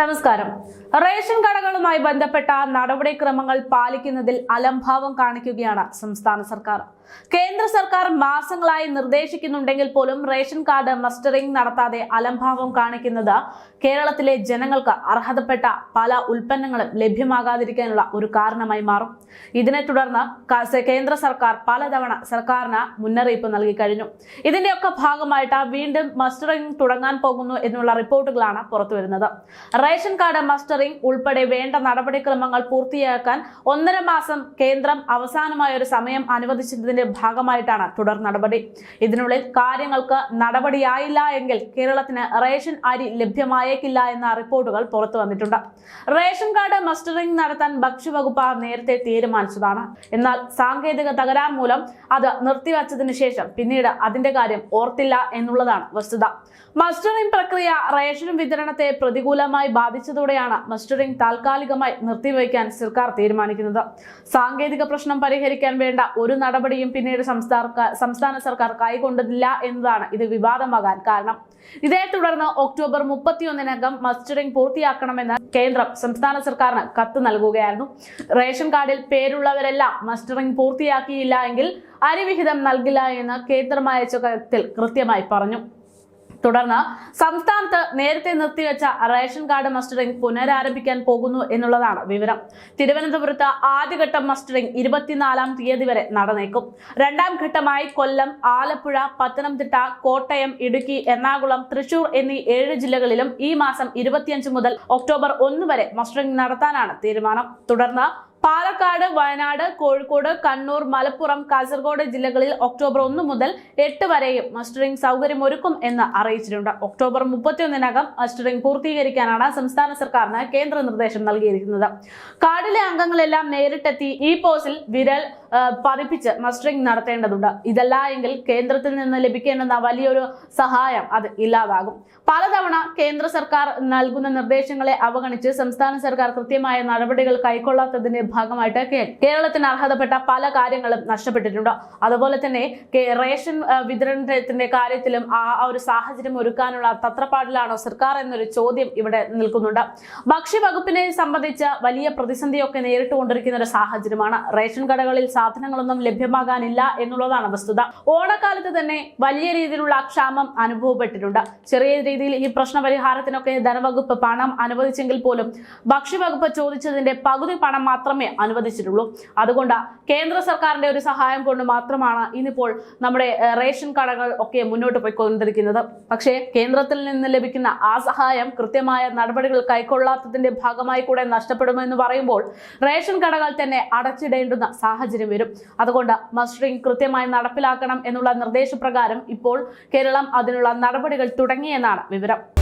നമസ്കാരം. റേഷൻ കടകളുമായി ബന്ധപ്പെട്ട നടപടിക്രമങ്ങൾ പാലിക്കുന്നതിൽ അലംഭാവം കാണിക്കുകയാണ് സംസ്ഥാന സർക്കാർ. കേന്ദ്ര സർക്കാർ മാസങ്ങളായി നിർദ്ദേശിക്കുന്നുണ്ടെങ്കിൽ പോലും റേഷൻ കാർഡ് മസ്റ്ററിംഗ് നടത്താതെ അലംഭാവം കാണിക്കുന്നത് കേരളത്തിലെ ജനങ്ങൾക്ക് അർഹതപ്പെട്ട പല ഉൽപ്പന്നങ്ങളും ലഭ്യമാകാതിരിക്കാനുള്ള ഒരു കാരണമായി മാറും. ഇതിനെ തുടർന്ന് കേന്ദ്ര സർക്കാർ പലതവണ സർക്കാരിന് മുന്നറിയിപ്പ് നൽകി കഴിഞ്ഞു. ഇതിന്റെയൊക്കെ ഭാഗമായിട്ട് വീണ്ടും മസ്റ്ററിംഗ് തുടങ്ങാൻ പോകുന്നു എന്നുള്ള റിപ്പോർട്ടുകളാണ് പുറത്തുവരുന്നത്. റേഷൻ കാർഡ് മസ്റ്ററിംഗ് ഉൾപ്പെടെ വേണ്ട നടപടിക്രമങ്ങൾ പൂർത്തിയാക്കാൻ ഒന്നര മാസം കേന്ദ്രം അവസാനമായ ഒരു സമയം അനുവദിച്ചതിന്റെ ഭാഗമായിട്ടാണ് തുടർ നടപടി. ഇതിനുള്ളിൽ കാര്യങ്ങൾക്ക് നടപടിയായില്ല എങ്കിൽ കേരളത്തിന് റേഷൻ അരി ലഭ്യമായേക്കില്ല എന്ന റിപ്പോർട്ടുകൾ പുറത്തു വന്നിട്ടുണ്ട്. റേഷൻ കാർഡ് മസ്റ്ററിംഗ് നടത്താൻ ഭക്ഷ്യവകുപ്പ് നേരത്തെ തീരുമാനിച്ചതാണ്. എന്നാൽ സാങ്കേതിക തകരാർ മൂലം അത് നിർത്തിവച്ചതിന് ശേഷം പിന്നീട് അതിന്റെ കാര്യം ഓർത്തില്ല എന്നുള്ളതാണ് വസ്തുത. മസ്റ്ററിംഗ് പ്രക്രിയ റേഷൻ വിതരണത്തെ പ്രതികൂലമായി ബാധിച്ചതോടെയാണ് മസ്റ്ററിംഗ് താൽക്കാലികമായി നിർത്തിവയ്ക്കാൻ സർക്കാർ തീരുമാനിക്കുന്നത്. സാങ്കേതിക പ്രശ്നം പരിഹരിക്കാൻ വേണ്ട ഒരു നടപടിയും പിന്നീട് സംസ്ഥാന സർക്കാർ കൈകൊണ്ടതില്ല എന്നതാണ് ഇത് വിവാദമാകാൻ കാരണം. ഇതേ തുടർന്ന് ഒക്ടോബർ മുപ്പത്തിയൊന്നിനകം മസ്റ്ററിംഗ് പൂർത്തിയാക്കണമെന്ന് കേന്ദ്രം സംസ്ഥാന സർക്കാരിന് കത്ത് നൽകുകയായിരുന്നു. റേഷൻ കാർഡിൽ പേരുള്ളവരെല്ലാം മസ്റ്ററിംഗ് പൂർത്തിയാക്കിയില്ല എങ്കിൽ അരിവിഹിതം നൽകില്ല എന്ന് കേന്ദ്രം അയച്ച കത്തിൽ കൃത്യമായി പറഞ്ഞു. തുടർന്ന് സംസ്ഥാനത്ത് നേരത്തെ നിർത്തിവെച്ച റേഷൻ കാർഡ് മസ്റ്ററിംഗ് പുനരാരംഭിക്കാൻ പോകുന്നു എന്നുള്ളതാണ് വിവരം. തിരുവനന്തപുരത്ത് ആദ്യഘട്ടം മസ്റ്ററിംഗ് ഇരുപത്തിനാലാം തീയതി വരെ നടന്നേക്കും. രണ്ടാം ഘട്ടമായി കൊല്ലം ആലപ്പുഴ പത്തനംതിട്ട കോട്ടയം ഇടുക്കി എറണാകുളം തൃശൂർ എന്നീ ഏഴ് ജില്ലകളിലും ഈ മാസം ഇരുപത്തിയഞ്ച് മുതൽ ഒക്ടോബർ ഒന്ന് വരെ മസ്റ്ററിംഗ് നടത്താനാണ് തീരുമാനം. തുടർന്ന് പാലക്കാട് വയനാട് കോഴിക്കോട് കണ്ണൂർ മലപ്പുറം കാസർഗോഡ് ജില്ലകളിൽ ഒക്ടോബർ ഒന്ന് മുതൽ എട്ട് വരെയും മസ്റ്ററിംഗ് സൗകര്യം ഒരുക്കും എന്ന് അറിയിച്ചിട്ടുണ്ട്. ഒക്ടോബർ മുപ്പത്തിയൊന്നിനകം മസ്റ്ററിംഗ് പൂർത്തീകരിക്കാനാണ് സംസ്ഥാന സർക്കാരിന് കേന്ദ്ര നിർദ്ദേശം നൽകിയിരിക്കുന്നത്. കാർഡിലെ അംഗങ്ങളെല്ലാം നേരിട്ടെത്തി ഇ പോസിൽ വിരൽ പതിപ്പിച്ച് മസ്റ്ററിംഗ് നടത്തേണ്ടതുണ്ട്. ഇതല്ല എങ്കിൽ കേന്ദ്രത്തിൽ നിന്ന് ലഭിക്കേണ്ടുന്ന വലിയൊരു സഹായം അത് ഇല്ലാതാകും. പലതവണ കേന്ദ്ര സർക്കാർ നൽകുന്ന നിർദ്ദേശങ്ങളെ അവഗണിച്ച് സംസ്ഥാന സർക്കാർ കൃത്യമായ നടപടികൾ കൈക്കൊള്ളാത്തതിന്റെ ഭാഗമായിട്ട് കേരളത്തിന് അർഹതപ്പെട്ട പല കാര്യങ്ങളും നഷ്ടപ്പെട്ടിട്ടുണ്ട്. അതുപോലെ തന്നെ റേഷൻ വിതരണത്തിന്റെ കാര്യത്തിലും ആ ഒരു സാഹചര്യം ഒരുക്കാനുള്ള തത്രപ്പാടിലാണോ സർക്കാർ എന്നൊരു ചോദ്യം ഇവിടെ നിൽക്കുന്നുണ്ട്. ഭക്ഷ്യവകുപ്പിനെ സംബന്ധിച്ച് വലിയ പ്രതിസന്ധിയൊക്കെ നേരിട്ടുകൊണ്ടിരിക്കുന്ന ഒരു സാഹചര്യമാണ്. റേഷൻ കടകളിൽ സാധനങ്ങളൊന്നും ലഭ്യമാകാനില്ല എന്നുള്ളതാണ് വസ്തുത. ഓണക്കാലത്ത് തന്നെ വലിയ രീതിയിലുള്ള ക്ഷാമം അനുഭവപ്പെട്ടിട്ടുണ്ട്. ചെറിയ രീതിയിൽ ഈ പ്രശ്ന പരിഹാരത്തിനൊക്കെ ധനവകുപ്പ് പണം അനുവദിച്ചെങ്കിൽ പോലും ഭക്ഷ്യവകുപ്പ് ചോദിച്ചതിന്റെ പകുതി പണം മാത്രമേ അനുവദിച്ചിട്ടുള്ളൂ. അതുകൊണ്ട് കേന്ദ്ര സർക്കാരിന്റെ ഒരു സഹായം കൊണ്ട് മാത്രമാണ് ഇന്നിപ്പോൾ നമ്മുടെ റേഷൻ കടകൾ ഒക്കെ മുന്നോട്ട് പോയിക്കൊണ്ടിരിക്കുന്നത്. പക്ഷേ കേന്ദ്രത്തിൽ നിന്ന് ലഭിക്കുന്ന ആ സഹായം കൃത്യമായ നടപടികൾ കൈക്കൊള്ളാത്തതിന്റെ ഭാഗമായി കൂടെ നഷ്ടപ്പെടുമെന്ന് പറയുമ്പോൾ റേഷൻ കടകൾ തന്നെ അടച്ചിടേണ്ടുന്ന സാഹചര്യം വരും. അതുകൊണ്ട് മസ്റ്ററിംഗ് കൃത്യമായി നടപ്പിലാക്കണം എന്നുള്ള നിർദ്ദേശപ്രകാരം ഇപ്പോൾ കേരളം അതിനുള്ള നടപടികൾ തുടങ്ങിയെന്നാണ് വിവരം.